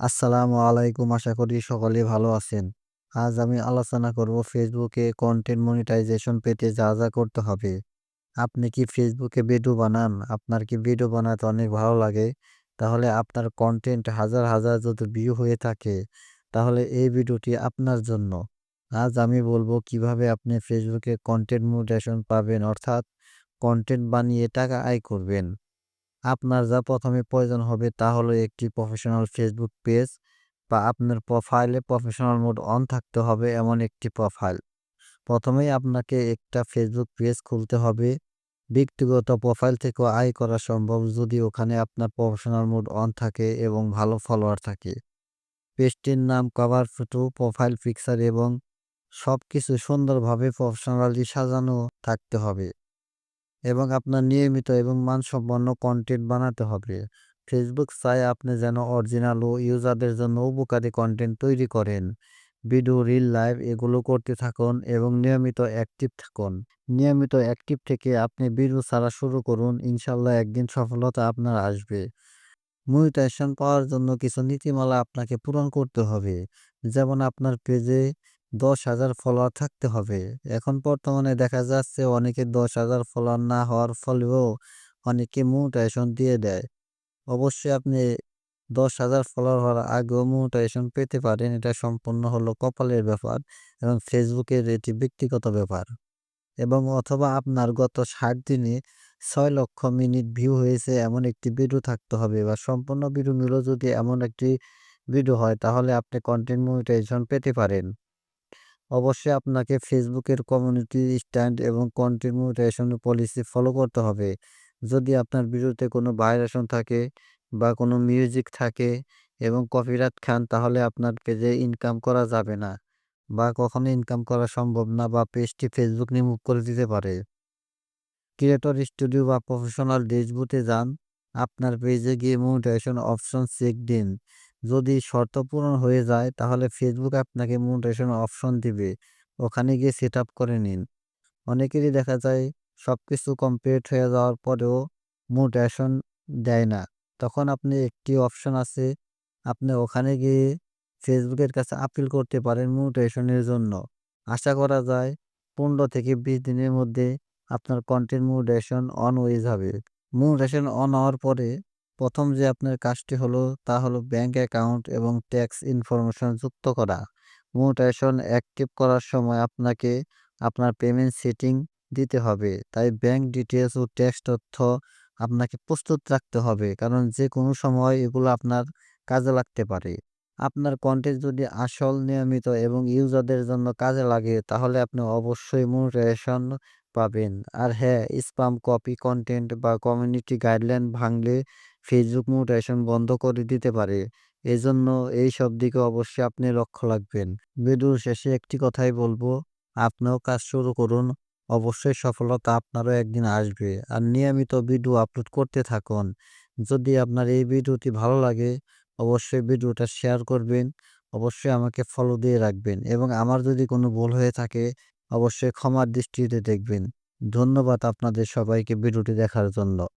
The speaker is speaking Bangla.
আসসালামু আলাইকুম আশা করি সকলেই ভালো আছেন। আজ আমি আলোচনা করব ফেসবুকে কন্টেন্ট মনিটাইজেশন পেতে যা, যা করতে হবে। আপনি কি ফেসবুকে ভিডিও বানান? আপনার কি ভিডিও বানাতে অনেক ভালো লাগে? তাহলে আপনার কন্টেন্ট হাজার, হাজার যদি ভিউ হয়ে থাকে তাহলে এই ভিডিওটি আপনার জন্য। আজ আমি বলব কীভাবে আপনি ফেসবুকে কন্টেন্ট মনিটাইজেশন পাবেন অর্থাৎ কন্টেন্ট বানিয়ে টাকা আয় করবেন। আপনার যা প্রথমে প্রয়োজন হবে তা হলো একটি প্রফেশনাল ফেসবুক পেজ বা আপনার প্রোফাইলে প্রফেশনাল মোড অন থাকতে হবে এমন একটি প্রোফাইল। প্রথমেই আপনাকে একটা ফেসবুক পেজ খুলতে হবে। ব্যক্তিগত প্রোফাইল থেকেও আয় করা সম্ভব যদি ওখানে আপনার প্রফেশনাল মোড অন থাকে এবং ভালো ফলোয়ার থাকে। পেজটির নাম, কভার ফটো, প্রোফাইল পিকচার এবং সব কিছু সুন্দরভাবে প্রফেশনালি সাজানো থাকতে হবে। এবং আপনার নিয়মিত এবং মানসম্পন্ন কন্টেন্ট বানাতে হবে। ফেসবুক চায় আপনি যেন অরিজিনাল ও ইউজারদের জন্য উপকারী কন্টেন্ট তৈরি করেন। ভিডিও, রিল, লাইভ এগুলো করতে থাকুন এবং নিয়মিত অ্যাক্টিভ থাকুন। নিয়মিত অ্যাক্টিভ থেকে আপনি ভিডিও ছাড়া শুরু করুন। ইনশাল্লাহ একদিন সফলতা আপনার আসবে। মনিটাইজেশন পাওয়ার জন্য কিছু নীতিমালা আপনাকে পূরণ করতে হবে। যেমন আপনার পেজে দশ হাজার ফলোয়ার থাকতে হবে। এখন বর্তমানে দেখা যাচ্ছে অনেকে দশ হাজার ফলোয়ার না হওয়ার ফলেও অনেকে মনিটাইজেশন দিয়ে দেয়। অবশ্যই আপনি দশ হাজার ফলোয়ার হওয়ার আগেও মনিটাইজেশন পেতে পারেন। এটা সম্পূর্ণ হলো কপালের ব্যাপার এবং ফেসবুকের এটি ব্যক্তিগত ব্যাপার। এবং অথবা আপনার গত ষাট দিনে ছয় লক্ষ মিনিট ভিউ হয়েছে এমন একটি ভিডিও থাকতে হবে বা সম্পূর্ণ ভিডিও মিলেও যদি এমন একটি ভিডিও হয় তাহলে আপনি কন্টেন্ট মনিটাইজেশন পেতে পারেন। অবশ্যই আপনাকে ফেসবুকের কমিউনিটি স্ট্যান্ড এবং কন্টেন্ট মনিটাইজেশন পলিসি ফলো করতে হবে। যদি আপনার ভিডিওতে কোনো ভাইরেশন থাকে বা কোনো মিউজিক থাকে এবং কপিরাইট খান, তাহলে আপনার পেজে ইনকাম করা যাবে না বা কখনো ইনকাম করা সম্ভব না বা পেজটি ফেসবুক রিমুভ করে দিতে পারে। ক্রিয়েটর স্টুডিও বা প্রফেশনাল ড্যাশবোর্ডে যান। আপনার পেজে গিয়ে মনিটাইজেশন অপশন চেক দিন। যদি শর্ত পূরণ হয়ে যায়, তাহলে ফেসবুক আপনাকে মনিটাইজেশন অপশন দিবে। ওখানে গিয়ে সেট আপ করে নিন। অনেকেরই দেখা যায় সব কিছু কমপ্লিট হয়ে যাওয়ার পরেও মনিটাইজেশন দেয় না। তখন আপনি একটি অপশন আছে, আপনি ওখানে গিয়ে ফেসবুকের কাছে আপিল করতে পারেন মনিটাইজেশনের জন্য। আশা করা যায় পনেরো থেকে বিশ দিনের মধ্যে আপনার কন্টেন্ট মনিটাইজেশন অন হয়ে যাবে। মনিটাইজেশন অন হওয়ার পরে প্রথম যে আপনার কাজটি হলো তা হলো ব্যাংক অ্যাকাউন্ট এবং ট্যাক্স ইনফরমেশন যুক্ত করা। মনিটাইজেশন অ্যাক্টিভ করার সময় আপনাকে আপনার পেমেন্ট সেটিং দিতে হবে। তাই ব্যাংক ডিটেলস ও ট্যাক্স তথ্য আপনাকে প্রস্তুত রাখতে হবে কারণ যে কোনো সময় এগুলো আপনার কাজে লাগতে পারে। আপনার কন্টেন্ট যদি আসল, নিয়মিত এবং ইউজারদের জন্য কাজে লাগে তাহলে আপনি অবশ্যই মনিটাইজেশন পাবেন। আর হ্যাঁ, স্প্যাম, কপি কন্টেন্ট বা কমিউনিটি গাইডলাইন ভাঙলে ফেসবুক মনিটাইজেশন বন্ধ করে দিতে পারে। এজন্য এই সব দিকে অবশ্যই আপনি লক্ষ্য রাখবেন। ভিডিওর শেষে একটি কথাই বলব, আপনিও কাজ শুরু করুন। অবশ্যই সফলতা আপনারও একদিন আসবে। আর নিয়মিত ভিডিও আপলোড করতে থাকুন। যদি আপনার এই ভিডিওটি ভালো লাগে অবশ্যই ভিডিওটা শেয়ার করবেন। অবশ্যই আমাকে ফলো দিয়ে রাখবেন এবং আমার যদি কোনো ভুল হয়ে থাকে অবশ্যই ক্ষমার দৃষ্টিতে দেখবেন। ধন্যবাদ আপনাদের সবাইকে ভিডিওটি দেখার জন্য।